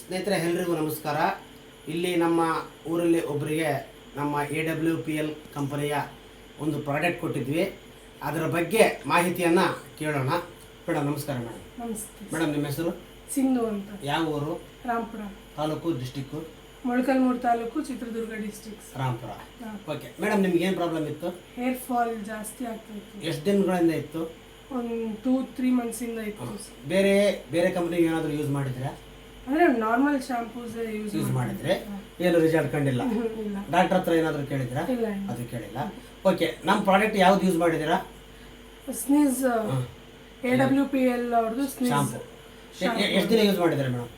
ಸ್ನೇಹಿತರೆ ಎಲ್ರಿಗೂ ನಮಸ್ಕಾರ. ಇಲ್ಲಿ ನಮ್ಮ ಊರಲ್ಲಿ ಒಬ್ಬರಿಗೆ ನಮ್ಮ ಎ ಡಬ್ಲ್ಯೂ ಪಿ ಎಲ್ ಕಂಪನಿಯ ಒಂದು ಪ್ರಾಡಕ್ಟ್ ಕೊಟ್ಟಿದ್ವಿ. ಅದರ ಬಗ್ಗೆ ಮಾಹಿತಿಯನ್ನು ಕೇಳೋಣ. ಮೇಡಮ್ ನಮಸ್ಕಾರ ಮೇಡಮ್ ನಮಸ್ತೆ. ಮೇಡಮ್ ನಿಮ್ಮ ಹೆಸರು? ಸಿಂಧು ಅಂತ. ಯಾವ ಊರು? Ramapura. Taluk district Molakalmuru taluk Chitradurga district Rampur. Okay madam ನಿಮ್ಗೆ ಏನು ಪ್ರಾಬ್ಲಮ್ ಇತ್ತು? ಹೇರ್ ಫಾಲ್ ಜಾಸ್ತಿ ಆಗ್ತಾ ಇತ್ತು. ಎಷ್ಟು ದಿನಗಳಿಂದ ಇತ್ತು? ಒಂದು ಟೂ ತ್ರೀ ಮಂತ್ಸಿಂದ ಇತ್ತು. ಬೇರೆ ಬೇರೆ ಕಂಪ್ನಿಗೆ ಏನಾದರೂ ಯೂಸ್ ಮಾಡಿದ್ರೆ? ಅಂದ್ರೆ ನಾರ್ಮಲ್ ಶಾಂಪೂಸ್ ಯೂಸ್ ಯೂಸ್ ಮಾಡಿದ್ರೆ ಏನು ರಿಸಲ್ಟ್ ಕಂಡಿಲ್ಲ. ಇಲ್ಲ. ಡಾಕ್ಟರ್ ಹತ್ರ ಏನಾದರೂ ಕೇಳಿದ್ರಾ ಇಲ್ಲ ಅದು ಕೇಳಿಲ್ಲ. ಓಕೆ ನಮ್ಮ ಪ್ರಾಡಕ್ಟ್ ಯಾವ್ದು ಯೂಸ್ ಮಾಡಿದ್ದೀರಾ? Sneeze A W P L ಅವ್ರದ್ದು ಸ್ನೀಸ್ ಶಾಂಪು ಎಷ್ಟು ದಿನ ಯೂಸ್ ಮಾಡಿದ್ದಾರೆ ಮೇಡಮ್?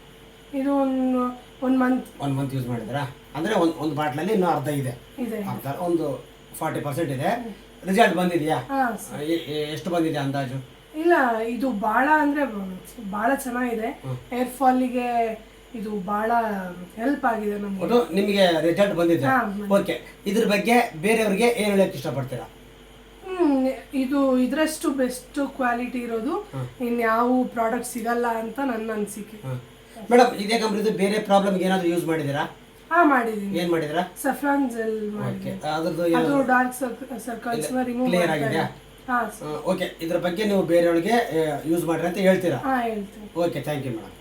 ಇದು ಒಂದು one month one month use ಮಾಡಿದ್ದೀರಾ? ಅಂದರೆ ಒಂದು ಒಂದು ಬಾಟ್ಲಲ್ಲಿ ಇನ್ನೂ ಅರ್ಧ ಇದೆ. ಇದೆ ಅರ್ಧ ಒಂದು ಫಾರ್ಟಿ ಪರ್ಸೆಂಟ್ ಇದೆ. ರಿಸಲ್ಟ್ ಬಂದಿದೆಯಾ? ಹಾ ಎಷ್ಟು ಬಂದಿದೆ ಅಂದಾಜು? ಇಲ್ಲ ಇದು ಭಾಳ ಅಂದ್ರೆ ಭಾಳ ಚೆನ್ನಾಗಿದೆ. ಏರ್ ಫಾಲಿಗೆ ಇದು ಭಾಳ ಹೆಲ್ಪ್ ಆಗಿದೆ ನಮಗೆ. ಒಟ್ಟು ನಿಮಗೆ ರಿಸಲ್ಟ್ ಬಂದಿದೆ. ಹಾ, ಓಕೆ ಇದ್ರ ಬಗ್ಗೆ ಬೇರೆಯವ್ರಿಗೆ ಏನು ಹೇಳಕ್ಕೆ ಇಷ್ಟಪಡ್ತೀರಾ? ಹ್ಮ್, ಇದು ಇದರಷ್ಟು ಬೆಸ್ಟ್ ಕ್ವಾಲಿಟಿ ಇರೋದು. ಇನ್ಯಾವ ಪ್ರಾಡಕ್ಟ್ ಸಿಗಲ್ಲ ಅಂತ ನನ್ನ ಅನಿಸಿಕೆ. ಮೇಡಮ್ ಇದೇ ಕಂಪ್ನಿದು ಬೇರೆ ಪ್ರಾಬ್ಲಮ್ಗೆ ಏನಾದರೂ ಯೂಸ್ ಮಾಡಿದೀರಾ ಹಾ ಮಾಡಿದೀನಿ ಏನು ಮಾಡಿದ್ದೀರಾ? ಸಫ್ರಾನ್ ಜೆಲ್ ಮಾಡಿ ಓಕೆ ಅದ್ರದ್ದು ಅದು ಡಾರ್ಕ್ ಸರ್ಕಲ್ಸ್ ರಿಮೂವ್ ಕ್ಲಿಯರ್ ಆಗಿದೆಯಾ? ಓಕೆ ಇದ್ರ ಬಗ್ಗೆ ನೀವು ಬೇರೆಯವ್ರಿಗೆ ಯೂಸ್ ಮಾಡ್ರಿ ಅಂತ ಹೇಳ್ತೀರಾ? ಹಾ ಓಕೆ ಥ್ಯಾಂಕ್ ಯು ಮೇಡಮ್